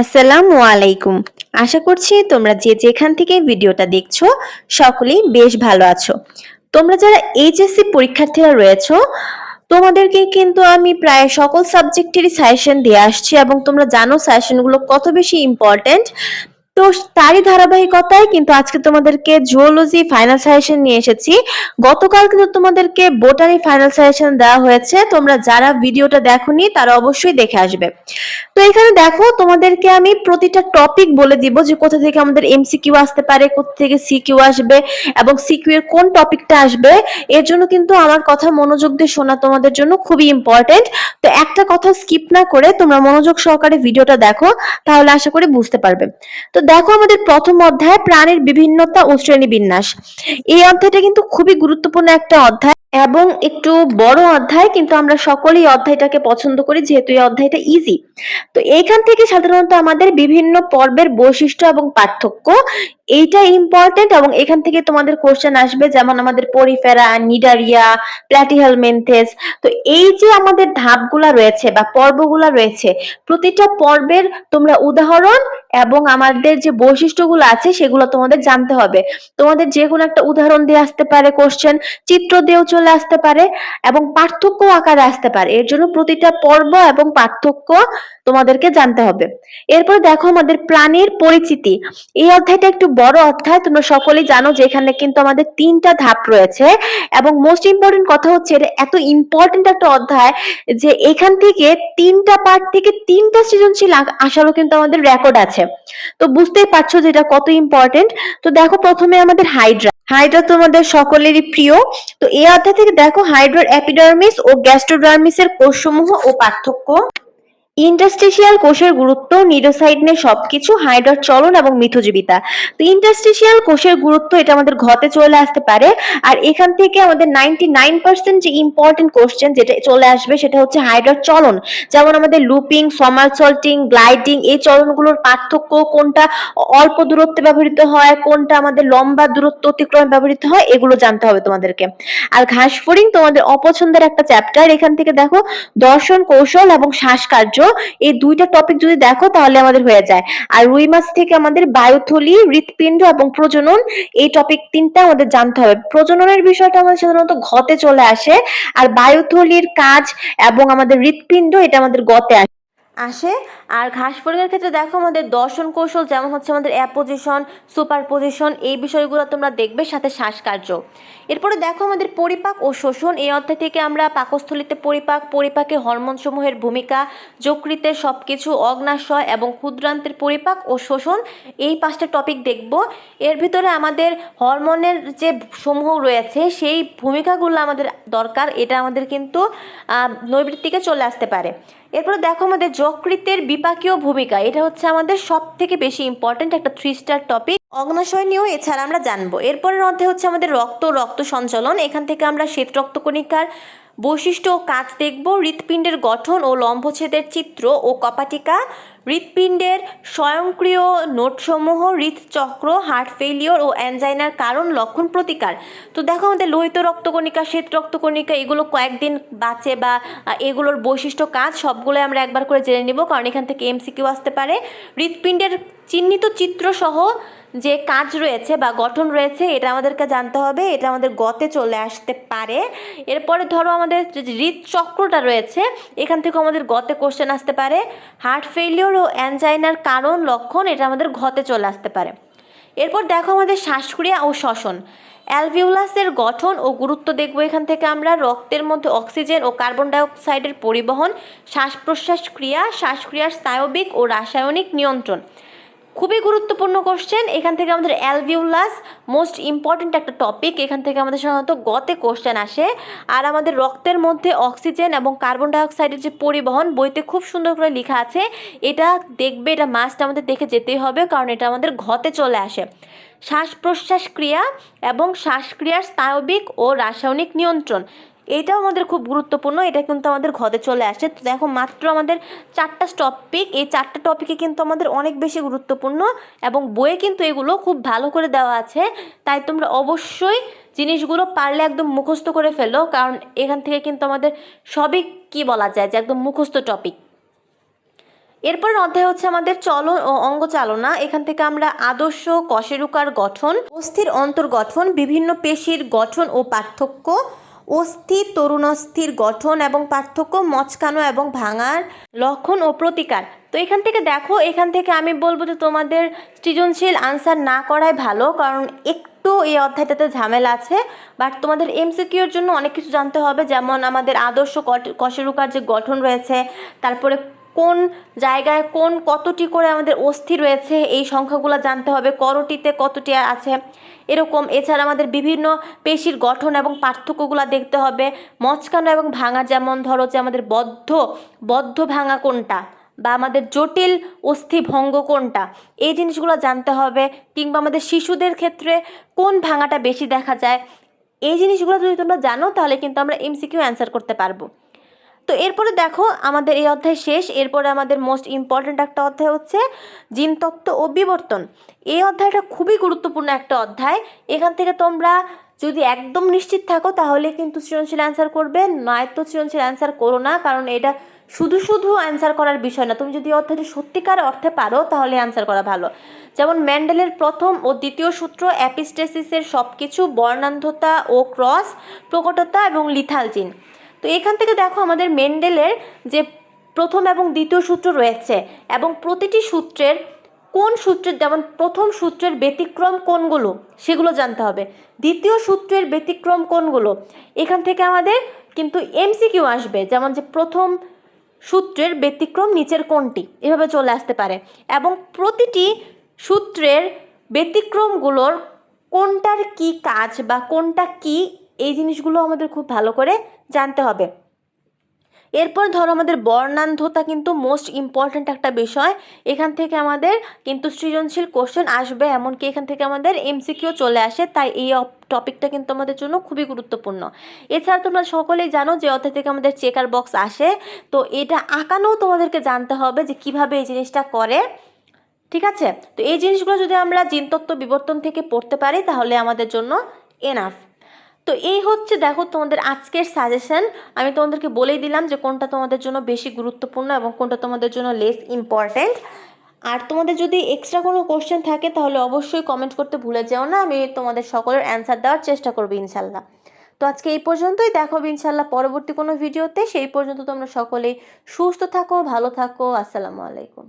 আসসালামু আলাইকুম। আশা করছি তোমরা যে যেখান থেকে ভিডিওটা দেখছ, সকলেই বেশ ভালো আছো। তোমরা যারা এইচএসসি পরীক্ষার্থীরা রয়েছো, তোমাদেরকে কিন্তু আমি প্রায় সকল সাবজেক্টেরই সাজেশন দিয়ে আসছি এবং তোমরা জানো সাজেশনগুলো কত বেশি ইম্পর্ট্যান্ট তো তারই ধারাবাহিকতায় কিন্তু আজকে তোমাদেরকে জুওলজি ফাইনাল সাজেশন নিয়ে এসেছি। গতকাল কিন্তু তোমাদেরকে বোটানি ফাইনাল সাজেশন দেওয়া হয়েছে। তোমরা যারা ভিডিওটা দেখোনি, তারা অবশ্যই দেখে আসবে। তো এখানে দেখো, তোমাদেরকে আমি প্রতিটা টপিক বলে দিব যে কোথা থেকে আমাদের এমসিকিউ আসতে পারে, কোথা থেকে সিকিউ আসবে এবং সিকিউ এর কোন টপিকটা আসবে, এর জন্য কিন্তু আমার কথা মনোযোগ দিয়ে শোনা তোমাদের জন্য খুবই ইম্পর্টেন্ট তো একটা কথা স্কিপ না করে তোমরা মনোযোগ সহকারে ভিডিওটা দেখো, তাহলে আশা করি বুঝতে পারবে। তো দেখো আমাদের প্রথম অধ্যায় প্রাণের বিভিন্নতা ও শ্রেণি বিন্যাস। এই অধ্যায়টা কিন্তু খুবই গুরুত্বপূর্ণ একটা অধ্যায় এবং একটু বড় অধ্যায়, কিন্তু আমরা সকলেই অধ্যায়টাকে পছন্দ করি, যেহেতু এই অধ্যায়টা ইজি তো এইখান থেকে সাধারণত আমাদের বিভিন্ন পর্বের বৈশিষ্ট্য এবং পার্থক্য এইটা ইম্পর্টেন্ট এবং এখান থেকে তোমাদের কোশ্চেন আসবে, যেমন আমাদের পরিফেরা, নিডারিয়া প্ল্যাটিহেলমেন্থেস তো এই যে আমাদের ধাপগুলা রয়েছে বা পর্বগুলা রয়েছে, প্রতিটা পর্বের তোমরা উদাহরণ এবং আমাদের যে বৈশিষ্ট্যগুলো আছে সেগুলো তোমাদের জানতে হবে। তোমাদের যে কোনো একটা উদাহরণ দিয়ে আসতে পারে কোশ্চেন চিত্র দিয়েও চলে আসতে পারে এবং পার্থক্য আকারে আসতে পারে। এর জন্য প্রতিটা পর্ব এবং পার্থক্য তোমাদেরকে জানতে হবে। এরপর দেখো আমাদের প্রাণীর পরিচিতি। এই অধ্যায়টা একটু বড় অধ্যায়, তোমরা সকলেই জানো যে এখানে কিন্তু আমাদের তিনটা ধাপ রয়েছে। এবং মোস্ট ইম্পর্টেন্ট কথা হচ্ছে এটা এত ইম্পর্টেন্ট একটা অধ্যায় যে এখান থেকে তিনটা পার্ট থেকে তিনটা সৃজনশীল আসারও কিন্তু আমাদের রেকর্ড আছে। তো বুঝতেই পারছ যে এটা কত ইম্পর্টেন্ট তো দেখো প্রথমে আমাদের হাইড্রা হাইড্রা তোমাদের সকলেরই প্রিয়। তো এই অধ্যায় থেকে দেখো হাইড্রার অ্যাপিডার্মিস ও গ্যাস্ট্রোডার্মিসের কোষসমূহ ও পার্থক্য। ইন্টারস্টিশিয়াল কোষের গুরুত্ব নিডোসাইডনে সবকিছু হাইড্রার চলন এবং মিথজীবিতা। তো ইন্টারস্টেশিয়াল কোষের গুরুত্ব এটা আমাদের ঘতে চলে আসতে পারে। আর এখান থেকে আমাদের নাইনটি নাইন পার্সেন্ট যে ইম্পর্টেন্ট কোশ্চেন যেটা চলে আসবে সেটা হচ্ছে হাইড্রার চলন। যেমন আমাদের লুপিং সমারসল্টিং গ্লাইডিং এই চলনগুলোর পার্থক্য কোনটা অল্প দূরত্বে ব্যবহৃত হয়, কোনটা আমাদের লম্বা দূরত্ব অতিক্রমে ব্যবহৃত হয়, এগুলো জানতে হবে তোমাদেরকে। আর ঘাস ফড়িং তোমাদের অপছন্দের একটা চ্যাপ্টার এখান থেকে দেখো দর্শন কৌশল এবং শ্বাসকার্য। এই দুইটা টপিক যদি দেখো তাহলে আমাদের হয়ে যায়। আর রুই মাছ থেকে আমাদের বায়ুথলি, হৃৎপিণ্ড এবং প্রজনন, এই টপিক তিনটা আমাদের জানতে হবে। প্রজননের বিষয়টা আমাদের সাধারণত ঘতে চলে আসে, আর বায়ুথলির কাজ এবং আমাদের হৃৎপিণ্ড, এটা আমাদের গতে আসে। আসে। আর ঘাস ফড়িংয়ের ক্ষেত্রে দেখো আমাদের দর্শন কৌশল যেমন হচ্ছে আমাদের অ্যাপোজিশন সুপার পজিশন এই বিষয়গুলো তোমরা দেখবে, সাথে শ্বাসকার্য। এরপরে দেখো আমাদের পরিপাক ও শোষণ। এই অধ্যায় থেকে আমরা পাকস্থলিতে পরিপাক, পরিপাকে হরমোন সমূহের ভূমিকা, যকৃতের সব কিছু অগ্নাশয় এবং ক্ষুদ্রান্তের পরিপাক ও শোষণ, এই পাঁচটা টপিক দেখব। এর ভিতরে আমাদের হরমোনের যে সমূহ রয়েছে, সেই ভূমিকাগুলো আমাদের দরকার। এটা আমাদের কিন্তু নৈবৃত্তিকে চলে আসতে পারে। এরপরে দেখো আমাদের যকৃতের বিপাকীয় ভূমিকা। এটা হচ্ছে আমাদের সব থেকে বেশি ইম্পর্টেন্ট একটা থ্রি স্টার টপিক অগ্নাশয় নিয়েও এছাড়া আমরা জানব। এরপরের মধ্যে হচ্ছে আমাদের রক্ত রক্ত সঞ্চালন। এখান থেকে আমরা শ্বেত রক্তকণিকার বৈশিষ্ট্য ও কাজ দেখব। হৃৎপিণ্ডের গঠন ও লম্বচ্ছেদের চিত্র ও কপাটিকা। হৃৎপিণ্ডের স্বয়ংক্রিয় নোটসমূহ হৃদচক্র হার্ট ফেলিওর ও অ্যানজাইনার কারণ, লক্ষণ, প্রতিকার। তো দেখো আমাদের লোহিত রক্তকণিকা, শ্বেত রক্তকণিকা, এগুলো কয়েকদিন বাঁচে বা এগুলোর বৈশিষ্ট্য কাজ সবগুলো আমরা একবার করে জেনে নিব, কারণ এখান থেকে এমসিকিউ আসতে পারে। হৃৎপিণ্ডের চিহ্নিত চিত্রসহ যে কাজ রয়েছে বা গঠন রয়েছে, এটা আমাদেরকে জানতে হবে, এটা আমাদের গতে চলে আসতে পারে। এরপরে ধরো আমাদের হৃদচক্রটা রয়েছে, এখান থেকে আমাদের গতে কোশ্চেন আসতে পারে। হার্ট ফেলিওর ও অ্যানজাইনার কারণ, লক্ষণ, এটা আমাদের ঘতে চলে আসতে পারে। এরপর দেখো আমাদের শ্বাসক্রিয়া ও শ্বসন। অ্যালভিউলাসের গঠন ও গুরুত্ব দেখব এখান থেকে আমরা। রক্তের মধ্যে অক্সিজেন ও কার্বন ডাইঅক্সাইডের পরিবহন শ্বাস প্রশ্বাস ক্রিয়া, শ্বাসক্রিয়ার স্নায়বিক ও রাসায়নিক নিয়ন্ত্রণ। খুবই গুরুত্বপূর্ণ কোশ্চেন এখান থেকে আমাদের অ্যালভিউলাস মোস্ট ইম্পর্ট্যান্ট একটা টপিক এখান থেকে আমাদের সাধারণত গতে কোশ্চেন আসে। আর আমাদের রক্তের মধ্যে অক্সিজেন এবং কার্বন ডাইঅক্সাইডের যে পরিবহন বইতে খুব সুন্দর করে লেখা আছে। এটা দেখবে, এটা মাস্ট আমাদের দেখে যেতেই হবে, কারণ এটা আমাদের ঘতে চলে আসে। শ্বাস প্রশ্বাস ক্রিয়া এবং শ্বাসক্রিয়ার স্নায়বিক ও রাসায়নিক নিয়ন্ত্রণ। এটাও আমাদের খুব গুরুত্বপূর্ণ, এটা কিন্তু আমাদের ঘরে চলে আসে। তো দেখো মাত্র আমাদের চারটা টপিক এই চারটা টপিকে কিন্তু আমাদের অনেক বেশি গুরুত্বপূর্ণ এবং বইয়ে কিন্তু এগুলো খুব ভালো করে দেওয়া আছে। তাই তোমরা অবশ্যই জিনিসগুলো পারলে একদম মুখস্থ করে ফেলো, কারণ এখান থেকে কিন্তু আমাদের সবই কি বলা যায় যে একদম মুখস্থ টপিক এরপর অধ্যায় হচ্ছে আমাদের চলন ও অঙ্গ চালনা এখান থেকে আমরা আদর্শ, কশেরুকার গঠন, অস্থির অন্তর্গঠন, বিভিন্ন পেশির গঠন ও পার্থক্য অস্থি তরুণস্থির গঠন এবং পার্থক্য মচকানো এবং ভাঙার লক্ষণ ও প্রতিকার। তো এখান থেকে দেখো, এখান থেকে আমি বলব যে তোমাদের সৃজনশীল আনসার না করাই ভালো, কারণ একটু এই অধ্যায়টাতে ঝামেলা আছে। বাট তোমাদের এমসিকিউর জন্য অনেক কিছু জানতে হবে, যেমন আমাদের আদর্শ কশেরুকার যে গঠন রয়েছে, তারপরে কোন জায়গায় কোন কতটি করে আমাদের অস্থি রয়েছে, এই সংখ্যাগুলো জানতে হবে। করটিতে কতটি আছে? এরকম। এছাড়া আমাদের বিভিন্ন পেশির গঠন এবং পার্থক্যগুলো দেখতে হবে। মচকানো এবং ভাঙা যেমন ধরো যে আমাদের বদ্ধ বদ্ধ ভাঙা কোনটা বা আমাদের জটিল অস্থি ভঙ্গ কোনটা, এই জিনিসগুলো জানতে হবে। কিংবা আমাদের শিশুদের ক্ষেত্রে কোন ভাঙাটা বেশি দেখা যায়, এই জিনিসগুলো যদি তোমরা জানো তাহলে কিন্তু আমরা এমসিকিউ অ্যান্সার করতে পারব। তো এরপরে দেখো আমাদের এই অধ্যায় শেষ। এরপরে আমাদের মোস্ট ইম্পর্ট্যান্ট একটা অধ্যায় হচ্ছে জিনতত্ত্ব ও বিবর্তন। এই অধ্যায়টা খুবই গুরুত্বপূর্ণ একটা অধ্যায়। এখান থেকে তোমরা যদি একদম নিশ্চিত থাকো, তাহলে কিন্তু সৃজনশীল অ্যান্সার করবে, নয়তো সৃজনশীল অ্যান্সার করো না, কারণ এটা শুধু শুধু অ্যান্সার করার বিষয় না। তুমি যদি এই সত্যিকার অর্থে পারো, তাহলে অ্যান্সার করা ভালো। যেমন ম্যান্ডেলের প্রথম ও দ্বিতীয় সূত্র অ্যাপিস্টেসিসের সব কিছু বর্ণান্ধতা ও ক্রস, প্রকটতা এবং লিথাল জিন। তো এখান থেকে দেখো আমাদের মেন্ডেলের যে প্রথম এবং দ্বিতীয় সূত্র রয়েছে এবং প্রতিটি সূত্রের কোন সূত্রের যেমন প্রথম সূত্রের ব্যতিক্রম কোনগুলো সেগুলো জানতে হবে। দ্বিতীয় সূত্রের ব্যতিক্রম কোনগুলো? এখান থেকে আমাদের কিন্তু এমসিকিউ আসবে, যেমন যে প্রথম সূত্রের ব্যতিক্রম নিচের কোনটি, এভাবে চলে আসতে পারে। এবং প্রতিটি সূত্রের ব্যতিক্রমগুলোর কোনটার কি কাজ বা কোনটা কি এই জিনিসগুলো আমাদের খুব ভালো করে জানতে হবে। এরপর ধরো আমাদের বর্ণান্ধতা কিন্তু মোস্ট ইম্পর্ট্যান্ট একটা বিষয়। এখান থেকে আমাদের কিন্তু সৃজনশীল কোশ্চেন আসবে, এমনকি এখান থেকে আমাদের এমসিকিউ চলে আসে, তাই এই টপিকটা কিন্তু আমাদের জন্য খুবই গুরুত্বপূর্ণ। এছাড়া তোমরা সকলেই জানো যে অধ্যায় থেকে আমাদের চেকার বক্স আসে, তো এটা আঁকানোও তোমাদেরকে জানতে হবে যে কীভাবে এই জিনিসটা করে। ঠিক আছে? তো এই জিনিসগুলো যদি আমরা জিনতত্ত্ব বিবর্তন থেকে পড়তে পারি, তাহলে আমাদের জন্য এনাফ তো এই হচ্ছে দেখো তোমাদের আজকের সাজেশন আমি তোমাদেরকে বলেই দিলাম যে কোনটা তোমাদের জন্য বেশি গুরুত্বপূর্ণ এবং কোনটা তোমাদের জন্য লেস ইম্পর্ট্যান্ট আর তোমাদের যদি এক্সট্রা কোনো কোশ্চেন থাকে, তাহলে অবশ্যই কমেন্ট করতে ভুলে যেও না। আমি তোমাদের সকলের অ্যান্সার দেওয়ার চেষ্টা করব ইনশাল্লাহ। তো আজকে এই পর্যন্তই। দেখো ইনশাল্লাহ পরবর্তী কোনো ভিডিওতে সেই পর্যন্ত তোমরা সকলেই সুস্থ থাকো, ভালো থাকো। আসসালামু আলাইকুম।